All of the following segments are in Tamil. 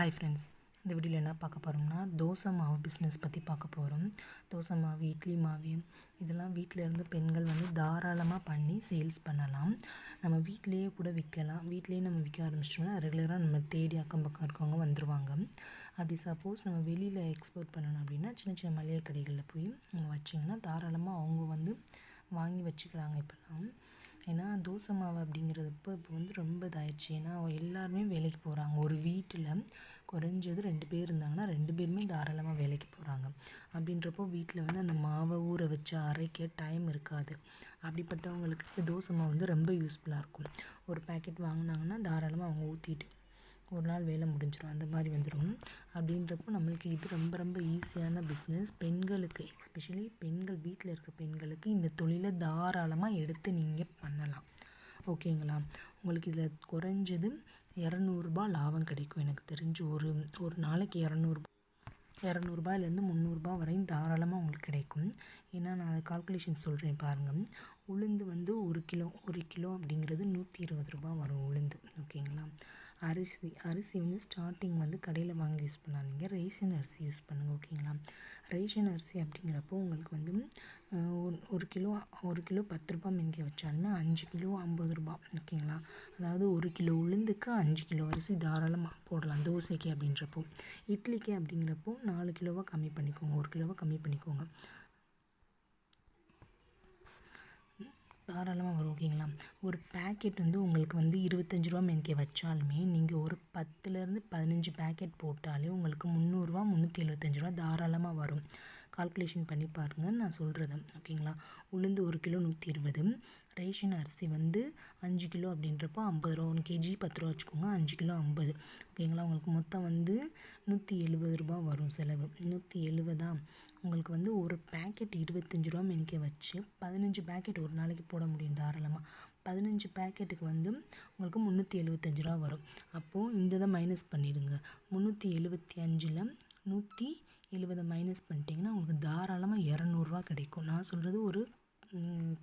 ஹாய் ஃப்ரெண்ட்ஸ் இந்த வீடியோவில் என்ன பார்க்க போகிறோம்னா தோசை மாவு பிஸ்னஸ் பற்றி பார்க்க போகிறோம் தோசை மாவு இட்லி மாவு இதெல்லாம் வீட்டில் இருந்து பெண்கள் வந்து தாராளமாக பண்ணி சேல்ஸ் பண்ணலாம். நம்ம வீட்டிலேயே கூட விற்கலாம். வீட்டிலேயே நம்ம விற்க ஆரம்பிச்சிட்டோம்னா ரெகுலராக நம்ம தேடி அக்கம் பக்கம் இருக்கவங்க வந்துடுவாங்க அப்படி சப்போஸ் நம்ம வெளியில் எக்ஸ்போர்ட் பண்ணணும் அப்படின்னா சின்ன சின்ன மளிகை கடைகளில் போய் நம்ம வச்சிங்கன்னா தாராளமாக அவங்க வந்து வாங்கி வச்சுக்கிறாங்க இப்போலாம் ஏன்னா தோசை மாவு அப்படிங்கிறது இப்போ இப்போ வந்து ரொம்ப இதாகிடுச்சு ஏன்னா எல்லாருமே வேலைக்கு போகிறாங்க ஒரு வீட்டில் குறைஞ்சது ரெண்டு பேர் இருந்தாங்கன்னா ரெண்டு பேருமே தாராளமாக வேலைக்கு போகிறாங்க அப்படின்றப்போ வீட்டில் வந்து அந்த மாவை ஊற வச்சு அரைக்க டைம் இருக்காது. அப்படிப்பட்டவங்களுக்கு தோசை மாவு வந்து ரொம்ப யூஸ்ஃபுல்லாக இருக்கும். ஒரு பேக்கெட் வாங்கினாங்கன்னா தாராளமாக அவங்க ஊற்றிட்டு ஒரு நாள் வேலை முடிஞ்சிடும் அந்த மாதிரி வந்துடும் அப்படின்றப்போ நம்மளுக்கு இது ரொம்ப ரொம்ப ஈஸியான பிஸ்னஸ் பெண்களுக்கு எஸ்பெஷலி பெண்கள் வீட்டில் இருக்க பெண்களுக்கு இந்த தொழிலை தாராளமாக எடுத்து நீங்கள் பண்ணலாம். ஓகேங்களா உங்களுக்கு இதில் குறைஞ்சது இரநூறுபா லாபம் கிடைக்கும் எனக்கு தெரிஞ்சு. ஒரு ஒரு நாளைக்கு இரநூறுபா இரநூறுபாயிலேருந்து முந்நூறுரூபா வரையும் தாராளமாக உங்களுக்கு கிடைக்கும். ஏன்னா நான் அதை கால்குலேஷன் சொல்கிறேன் பாருங்கள் உளுந்து வந்து ஒரு கிலோ ஒரு கிலோ அப்படிங்கிறது நூற்றி இருபது ரூபா வரும் உளுந்து. ஓகேங்களா அரிசி அரிசி வந்து ஸ்டார்டிங் வந்து கடையில் வாங்கி யூஸ் பண்ணாதீங்க. ரேஷன் அரிசி யூஸ் பண்ணுங்கள் ஓகேங்களா ரேஷன் அரிசி அப்படிங்கிறப்போ உங்களுக்கு வந்து ஒரு கிலோ ஒரு கிலோ பத்து ரூபா மின்கே வச்சாலுமே அஞ்சு கிலோ ஐம்பது ரூபா ஓகேங்களா அதாவது ஒரு கிலோ உளுந்துக்கு அஞ்சு கிலோ அரிசி தாராளமாக போடலாம். தோசைக்கு அப்படின்றப்போ. இட்லிக்கு அப்படிங்கிறப்போ நாலு கிலோவாக கம்மி பண்ணிக்கோங்க ஒரு கிலோவாக கம்மி பண்ணிக்கோங்க. தாராளமாக வரும் ஓகேங்களா? ஒரு பேக்கெட் வந்து உங்களுக்கு வந்து இருபத்தஞ்சி ரூபா மென்கே வச்சாலுமே நீங்கள் ஒரு பத்துலேருந்து பதினஞ்சு பேக்கெட் போட்டாலே உங்களுக்கு முந்நூறுரூவா முந்நூற்றி எழுபத்தஞ்சி ரூபா தாராளமாக வரும். கால்குலேஷன் பண்ணி பாருங்கள் நான் சொல்கிறது ஓகேங்களா? உளுந்து ஒரு கிலோ நூற்றி இருபது. ரேஷன் அரிசி வந்து அஞ்சு கிலோ அப்படின்றப்போ ஐம்பது ரூபா. ஒன் கேஜி பத்து ரூபா வச்சுக்கோங்க அஞ்சு கிலோ ஐம்பது. ஓகேங்களா? உங்களுக்கு மொத்தம் வந்து நூற்றி எழுபது ரூபா வரும் செலவு. நூற்றி எழுபதா? உங்களுக்கு வந்து ஒரு பேக்கெட் இருபத்தஞ்சி ரூபா மெனிக்க வச்சு பதினஞ்சு பேக்கெட் ஒரு நாளைக்கு போட முடியும் தாராளமாக பதினஞ்சு பேக்கெட்டுக்கு வந்து உங்களுக்கு முந்நூற்றி எழுபத்தஞ்சி ரூபா வரும். அப்போது இந்த இதை மைனஸ் பண்ணிடுங்க. முந்நூற்றி எழுபத்தி அஞ்சில் நூற்றி எழுபதை மைனஸ் பண்ணிட்டீங்கன்னா உங்களுக்கு தாராளமாக இரநூறுவா கிடைக்கும். நான் சொல்கிறது ஒரு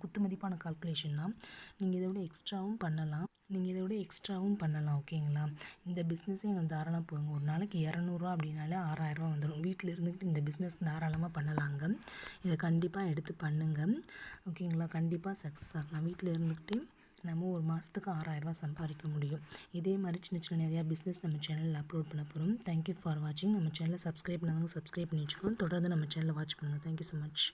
குத்து மதிப்பான கால்குலேஷன் தான். நீங்கள் இதை விட எக்ஸ்ட்ராவும் பண்ணலாம். நீங்கள் இதை விட எக்ஸ்ட்ராவும் பண்ணலாம் ஓகேங்களா இந்த பிஸ்னஸே எங்களுக்கு தாராளமாக போங்க ஒரு நாளைக்கு இரநூறுவா அப்படின்னாலே ஆறாயிரரூவா வந்துடும் வீட்டில் இருந்துக்கிட்டு இந்த பிஸ்னஸ் தாராளமாக பண்ணலாங்க. இதை கண்டிப்பாக எடுத்து பண்ணுங்கள் ஓகேங்களா கண்டிப்பாக சக்ஸஸ் ஆகலாம். வீட்டில் இருந்துக்கிட்டு நம்ம ஒரு மாதத்துக்கு ஆறாயிரரூவா சம்பாதிக்க முடியும். இதே மாதிரி சின்ன சின்ன நிறையா பிஸ்னஸ் நம்ம சேனலில் அப்லோட் பண்ண போகிறோம் தேங்க்யூ ஃபார் வாட்சிங் நம்ம சேனலை சப்ஸ்கிரைப் பண்ணாங்க சப்ஸ்கிரைப் பண்ணி வச்சுக்கோங்க. தொடர்ந்து நம்ம சேனலை வாட்ச் பண்ணுங்கள் தேங்க்யூ ஸோ மச்